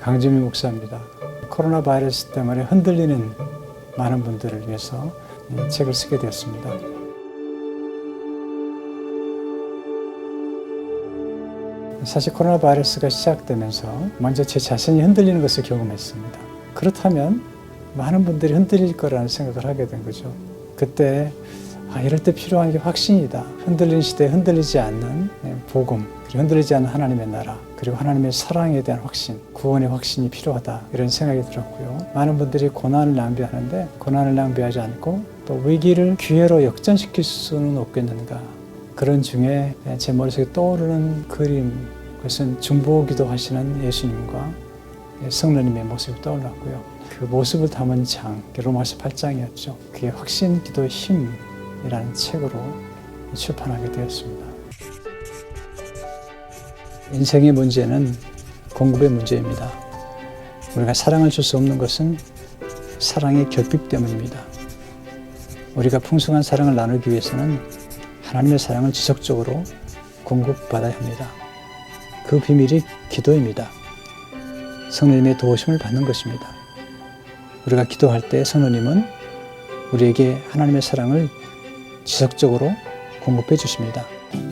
강주미 목사입니다. 코로나 바이러스 때문에 흔들리는 많은 분들을 위해서 이 책을 쓰게 되었습니다. 사실 코로나 바이러스가 시작되면서 먼저 제 자신이 흔들리는 것을 경험했습니다. 그렇다면 많은 분들이 흔들릴 거라는 생각을 하게 된 거죠. 그때 아, 이럴 때 필요한 게 확신이다. 흔들리는 시대에 흔들리지 않는 네, 복음, 흔들리지 않는 하나님의 나라, 그리고 하나님의 사랑에 대한 확신, 구원의 확신이 필요하다. 이런 생각이 들었고요. 많은 분들이 고난을 낭비하는데 고난을 낭비하지 않고 또 위기를 기회로 역전시킬 수는 없겠는가. 그런 중에 제 머릿속에 떠오르는 그림, 그것은 중보기도 하시는 예수님과 성령님의 모습이 떠올랐고요. 그 모습을 담은 장, 로마서 8장이었죠. 그게 확신, 기도의 힘 이라는 책으로 출판하게 되었습니다. 인생의 문제는 공급의 문제입니다. 우리가 사랑을 줄 수 없는 것은 사랑의 결핍 때문입니다. 우리가 풍성한 사랑을 나누기 위해서는 하나님의 사랑을 지속적으로 공급받아야 합니다. 그 비밀이 기도입니다. 성령님의 도우심을 받는 것입니다. 우리가 기도할 때 성령님은 우리에게 하나님의 사랑을 지속적으로 공급해 주십니다.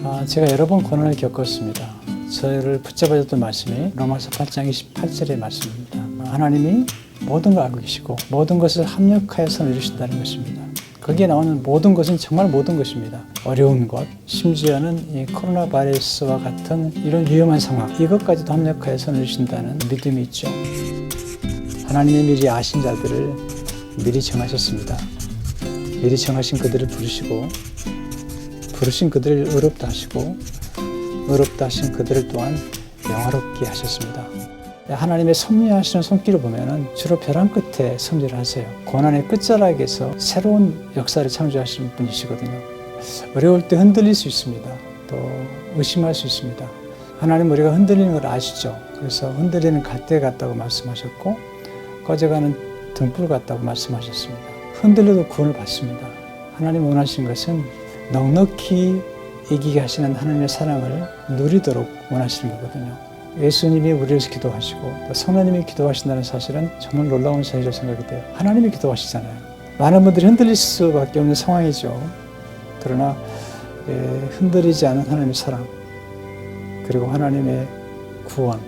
아, 제가 여러 번 고난을 겪었습니다. 저를 붙잡아 줬던 말씀이 로마서 8장 28절의 말씀입니다. 하나님이 모든 걸 알고 계시고 모든 것을 합력하여서 이루신다는 것입니다. 거기에 나오는 모든 것은 정말 모든 것입니다. 어려운 것, 심지어는 이 코로나 바이러스와 같은 이런 위험한 상황, 이것까지도 합력하여서 이루신다는 믿음이 있죠. 하나님의 미리 아신 자들을 미리 정하셨습니다. 미리 정하신 그들을 부르시고 부르신 그들을 의롭다 하시고 의롭다 하신 그들을 또한 영화롭게 하셨습니다. 하나님의 섭리하시는 손길을 보면은 주로 벼랑 끝에 섭리를 하세요. 고난의 끝자락에서 새로운 역사를 창조하시는 분이시거든요. 어려울 때 흔들릴 수 있습니다. 또 의심할 수 있습니다. 하나님 우리가 흔들리는 걸 아시죠? 그래서 흔들리는 갈대 같다고 말씀하셨고 꺼져가는 등불 같다고 말씀하셨습니다. 흔들려도 구원을 받습니다. 하나님 원하신 것은 넉넉히 이기게 하시는 하나님의 사랑을 누리도록 원하시는 거거든요. 예수님이 우리를 기도하시고 또 성령님이 기도하신다는 사실은 정말 놀라운 사실이라고 생각이 돼요. 하나님이 기도하시잖아요. 많은 분들이 흔들릴 수밖에 없는 상황이죠. 그러나 예, 흔들리지 않은 하나님의 사랑 그리고 하나님의 구원,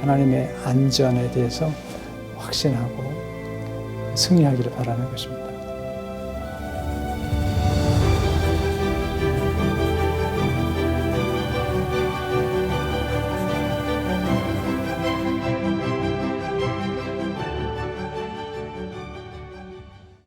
하나님의 안전에 대해서 확신하고 승리하기를 바라는 것입니다.